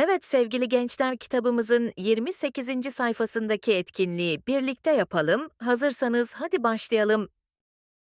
Evet sevgili gençler kitabımızın 28. sayfasındaki etkinliği birlikte yapalım. Hazırsanız hadi başlayalım.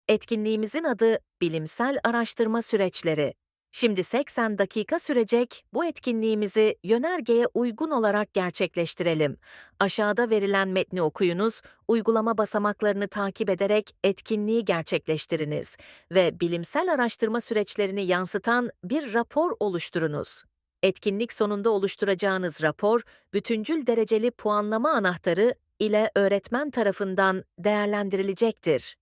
Etkinliğimizin adı Bilimsel Araştırma Süreçleri. Şimdi 80 dakika sürecek bu etkinliğimizi yönergeye uygun olarak gerçekleştirelim. Aşağıda verilen metni okuyunuz, uygulama basamaklarını takip ederek etkinliği gerçekleştiriniz ve bilimsel araştırma süreçlerini yansıtan bir rapor oluşturunuz. Etkinlik sonunda oluşturacağınız rapor, bütüncül dereceli puanlama anahtarı ile öğretmen tarafından değerlendirilecektir.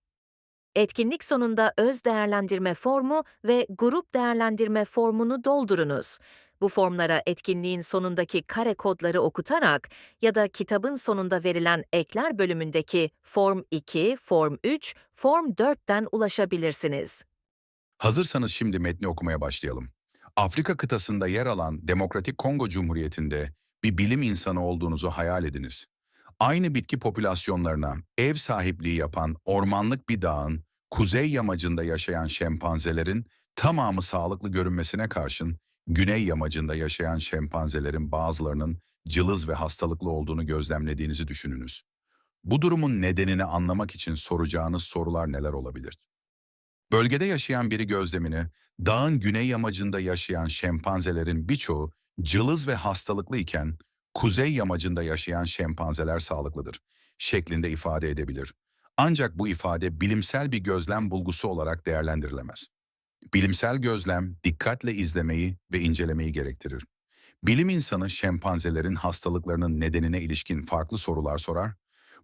Etkinlik sonunda öz değerlendirme formu ve grup değerlendirme formunu doldurunuz. Bu formlara etkinliğin sonundaki kare kodları okutarak ya da kitabın sonunda verilen ekler bölümündeki Form 2, Form 3, Form 4'ten ulaşabilirsiniz. Hazırsanız şimdi metni okumaya başlayalım. Afrika kıtasında yer alan Demokratik Kongo Cumhuriyeti'nde bir bilim insanı olduğunuzu hayal ediniz. Aynı bitki popülasyonlarına ev sahipliği yapan ormanlık bir dağın kuzey yamacında yaşayan şempanzelerin tamamı sağlıklı görünmesine karşın güney yamacında yaşayan şempanzelerin bazılarının cılız ve hastalıklı olduğunu gözlemlediğinizi düşününüz. Bu durumun nedenini anlamak için soracağınız sorular neler olabilir? Bölgede yaşayan biri gözlemini, dağın güney yamacında yaşayan şempanzelerin birçoğu cılız ve hastalıklı iken, kuzey yamacında yaşayan şempanzeler sağlıklıdır şeklinde ifade edebilir. Ancak bu ifade bilimsel bir gözlem bulgusu olarak değerlendirilemez. Bilimsel gözlem dikkatle izlemeyi ve incelemeyi gerektirir. Bilim insanı şempanzelerin hastalıklarının nedenine ilişkin farklı sorular sorar,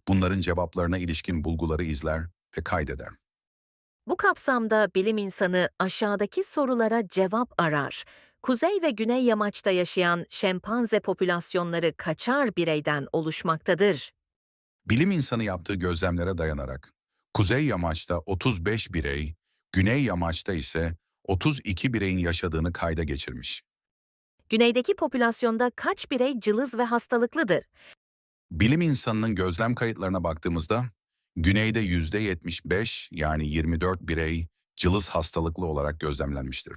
bunların cevaplarına ilişkin bulguları izler ve kaydeder. Bu kapsamda bilim insanı aşağıdaki sorulara cevap arar. Kuzey ve güney yamaçta yaşayan şempanze popülasyonları kaçar bireyden oluşmaktadır? Bilim insanı yaptığı gözlemlere dayanarak, kuzey yamaçta 35 birey, güney yamaçta ise 32 bireyin yaşadığını kayda geçirmiş. Güneydeki popülasyonda kaç birey cılız ve hastalıklıdır? Bilim insanının gözlem kayıtlarına baktığımızda, güneyde %75 yani 24 birey cılız hastalıklı olarak gözlemlenmiştir.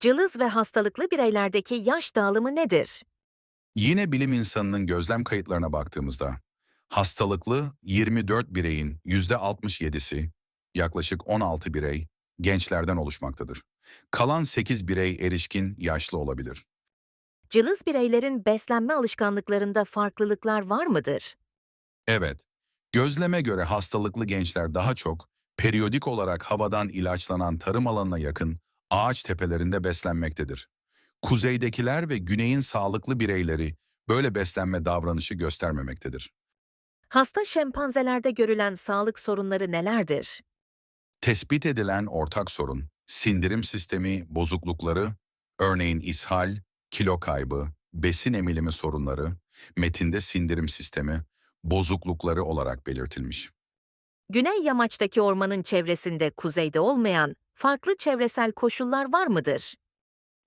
Cılız ve hastalıklı bireylerdeki yaş dağılımı nedir? Yine bilim insanının gözlem kayıtlarına baktığımızda, hastalıklı 24 bireyin %67'si, yaklaşık 16 birey, gençlerden oluşmaktadır. Kalan 8 birey erişkin, yaşlı olabilir. Cılız bireylerin beslenme alışkanlıklarında farklılıklar var mıdır? Evet, gözleme göre hastalıklı gençler daha çok, periyodik olarak havadan ilaçlanan tarım alanına yakın ağaç tepelerinde beslenmektedir. Kuzeydekiler ve güneyin sağlıklı bireyleri böyle beslenme davranışı göstermemektedir. Hasta şempanzelerde görülen sağlık sorunları nelerdir? Tespit edilen ortak sorun, sindirim sistemi bozuklukları, örneğin ishal, kilo kaybı, besin emilimi sorunları, metinde sindirim sistemi bozuklukları olarak belirtilmiş. Güney yamaçtaki ormanın çevresinde kuzeyde olmayan farklı çevresel koşullar var mıdır?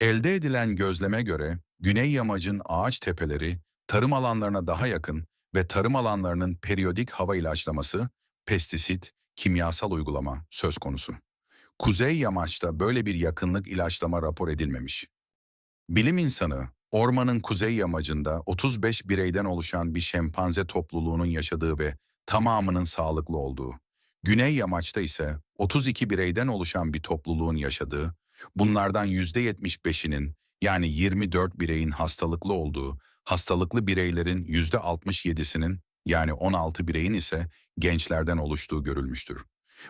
Elde edilen gözleme göre güney yamacın ağaç tepeleri tarım alanlarına daha yakın ve tarım alanlarının periyodik hava ilaçlaması, pestisit, kimyasal uygulama söz konusu. Kuzey yamaçta böyle bir yakınlık ilaçlama rapor edilmemiş. Bilim insanı, ormanın kuzey yamacında 35 bireyden oluşan bir şempanze topluluğunun yaşadığı ve tamamının sağlıklı olduğu, güney yamaçta ise 32 bireyden oluşan bir topluluğun yaşadığı, bunlardan %75'inin yani 24 bireyin hastalıklı olduğu, hastalıklı bireylerin %67'sinin yani 16 bireyin ise gençlerden oluştuğu görülmüştür.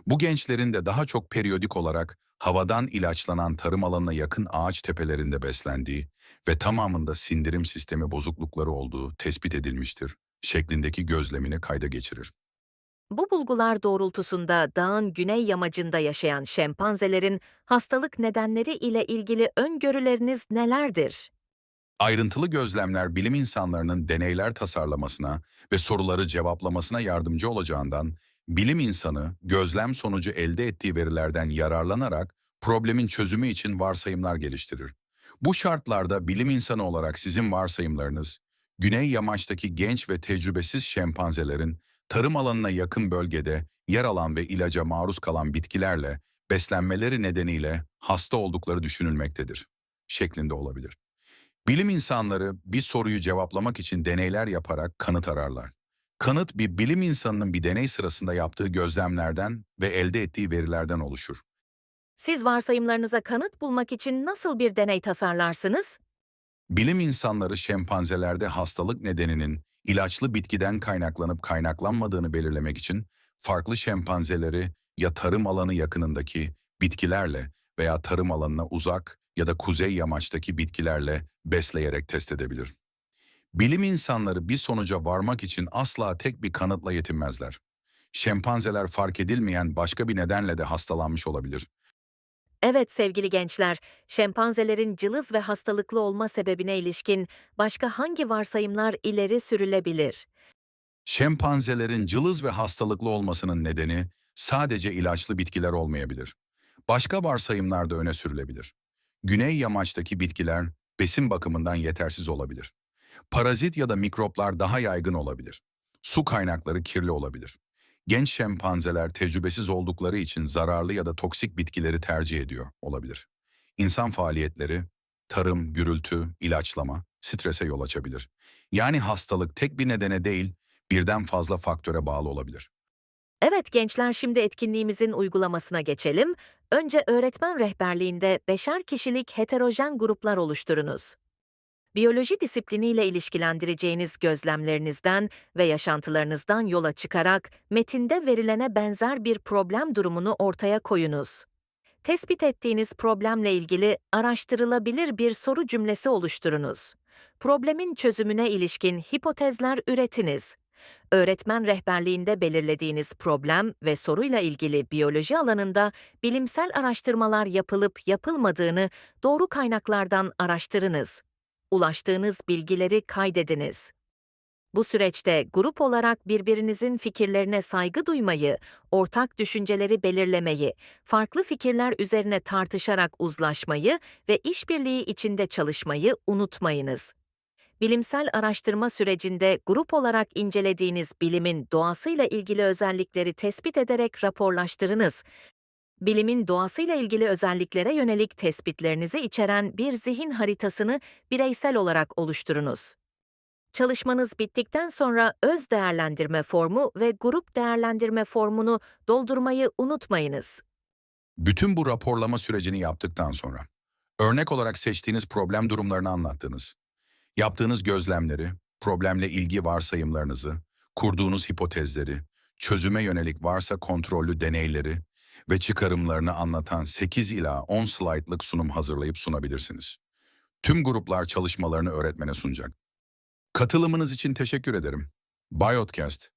Bu gençlerin de daha çok periyodik olarak havadan ilaçlanan tarım alanına yakın ağaç tepelerinde beslendiği ve tamamında sindirim sistemi bozuklukları olduğu tespit edilmiştir şeklindeki gözlemini kayda geçirir. Bu bulgular doğrultusunda dağın güney yamacında yaşayan şempanzelerin hastalık nedenleri ile ilgili öngörüleriniz nelerdir? Ayrıntılı gözlemler bilim insanlarının deneyler tasarlamasına ve soruları cevaplamasına yardımcı olacağından, bilim insanı gözlem sonucu elde ettiği verilerden yararlanarak problemin çözümü için varsayımlar geliştirir. Bu şartlarda bilim insanı olarak sizin varsayımlarınız, güney yamaçtaki genç ve tecrübesiz şempanzelerin tarım alanına yakın bölgede yer alan ve ilaca maruz kalan bitkilerle beslenmeleri nedeniyle hasta oldukları düşünülmektedir şeklinde olabilir. Bilim insanları bir soruyu cevaplamak için deneyler yaparak kanıt ararlar. Kanıt bir bilim insanının bir deney sırasında yaptığı gözlemlerden ve elde ettiği verilerden oluşur. Siz varsayımlarınıza kanıt bulmak için nasıl bir deney tasarlarsınız? Bilim insanları şempanzelerde hastalık nedeninin ilaçlı bitkiden kaynaklanıp kaynaklanmadığını belirlemek için farklı şempanzeleri ya tarım alanı yakınındaki bitkilerle veya tarım alanına uzak ya da kuzey yamaçtaki bitkilerle besleyerek test edebilir. Bilim insanları bir sonuca varmak için asla tek bir kanıtla yetinmezler. Şempanzeler fark edilmeyen başka bir nedenle de hastalanmış olabilir. Evet sevgili gençler, şempanzelerin cılız ve hastalıklı olma sebebine ilişkin başka hangi varsayımlar ileri sürülebilir? Şempanzelerin cılız ve hastalıklı olmasının nedeni sadece ilaçlı bitkiler olmayabilir. Başka varsayımlar da öne sürülebilir. Güney yamaçtaki bitkiler besin bakımından yetersiz olabilir. Parazit ya da mikroplar daha yaygın olabilir. Su kaynakları kirli olabilir. Genç şempanzeler tecrübesiz oldukları için zararlı ya da toksik bitkileri tercih ediyor olabilir. İnsan faaliyetleri, tarım, gürültü, ilaçlama, strese yol açabilir. Yani hastalık tek bir nedene değil, birden fazla faktöre bağlı olabilir. Evet gençler şimdi etkinliğimizin uygulamasına geçelim. Önce öğretmen rehberliğinde beşer kişilik heterojen gruplar oluşturunuz. Biyoloji disipliniyle ilişkilendireceğiniz gözlemlerinizden ve yaşantılarınızdan yola çıkarak metinde verilene benzer bir problem durumunu ortaya koyunuz. Tespit ettiğiniz problemle ilgili araştırılabilir bir soru cümlesi oluşturunuz. Problemin çözümüne ilişkin hipotezler üretiniz. Öğretmen rehberliğinde belirlediğiniz problem ve soruyla ilgili biyoloji alanında bilimsel araştırmalar yapılıp yapılmadığını doğru kaynaklardan araştırınız. Ulaştığınız bilgileri kaydediniz. Bu süreçte grup olarak birbirinizin fikirlerine saygı duymayı, ortak düşünceleri belirlemeyi, farklı fikirler üzerine tartışarak uzlaşmayı ve işbirliği içinde çalışmayı unutmayınız. Bilimsel araştırma sürecinde grup olarak incelediğiniz bilimin doğasıyla ilgili özellikleri tespit ederek raporlaştırınız. Bilimin doğasıyla ilgili özelliklere yönelik tespitlerinizi içeren bir zihin haritasını bireysel olarak oluşturunuz. Çalışmanız bittikten sonra öz değerlendirme formu ve grup değerlendirme formunu doldurmayı unutmayınız. Bütün bu raporlama sürecini yaptıktan sonra, örnek olarak seçtiğiniz problem durumlarını anlattınız. Yaptığınız gözlemleri, problemle ilgi varsayımlarınızı, kurduğunuz hipotezleri, çözüme yönelik varsa kontrollü deneyleri ve çıkarımlarını anlatan 8 ila 10 slaytlık sunum hazırlayıp sunabilirsiniz. Tüm gruplar çalışmalarını öğretmene sunacak. Katılımınız için teşekkür ederim. Biotcast,